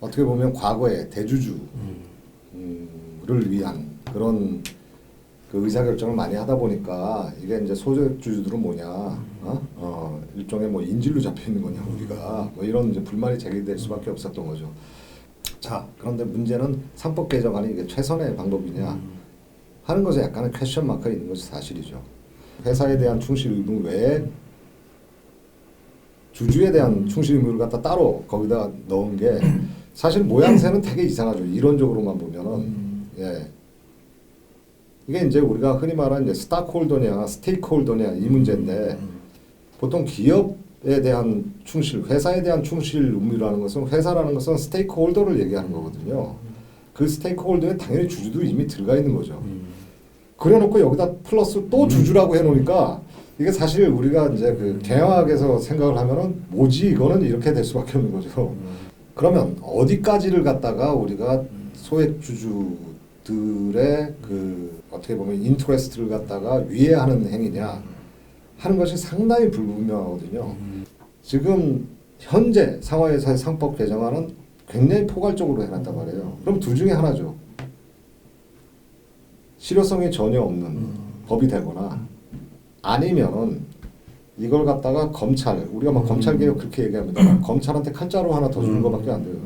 어떻게 보면 과거의 대주주를 위한 그런 그 의사결정을 많이 하다 보니까 이게 이제 소액주주들은 뭐냐, 어? 어, 일종의 뭐 인질로 잡혀 있는 거냐 우리가 뭐 이런 이제 불만이 제기될 수밖에 없었던 거죠. 자 그런데 문제는 상법 개정안이 이게 최선의 방법이냐 하는 것에 약간의 퀘션 마크가 있는 것이 사실이죠. 회사에 대한 충실 의무 외에 주주에 대한 충실 의무를 갖다 따로 거기다 넣은 게 사실 모양새는 되게 이상하죠. 이론적으로만 보면은 예. 이게 이제 우리가 흔히 말하는 이제 스타크홀더냐 스테이크홀더냐 이 문제인데 보통 기업에 대한 충실, 회사에 대한 충실 의무라는 것은 회사라는 것은 스테이크홀더를 얘기하는 거거든요. 그 스테이크홀더에 당연히 주주도 이미 들어가 있는 거죠. 그래놓고 여기다 플러스 또 주주라고 해놓으니까 이게 사실 우리가 이제 그 경영학에서 생각을 하면은 뭐지 이거는 이렇게 될 수밖에 없는 거죠. 그러면 어디까지를 갖다가 우리가 소액 주주들의 그 어떻게 보면 인트레스트를 갖다가 위해하는 행위냐 하는 것이 상당히 불분명하거든요. 지금 현재 상하회사의 상법 개정안은 굉장히 포괄적으로 해놨단 말이에요. 그럼 둘 중에 하나죠. 실효성이 전혀 없는 법이 되거나 아니면은 이걸 갖다가 검찰 우리가 막 검찰 개혁 그렇게 얘기합니다. 검찰한테 칼자루 하나 더 주는 것밖에 안 돼요.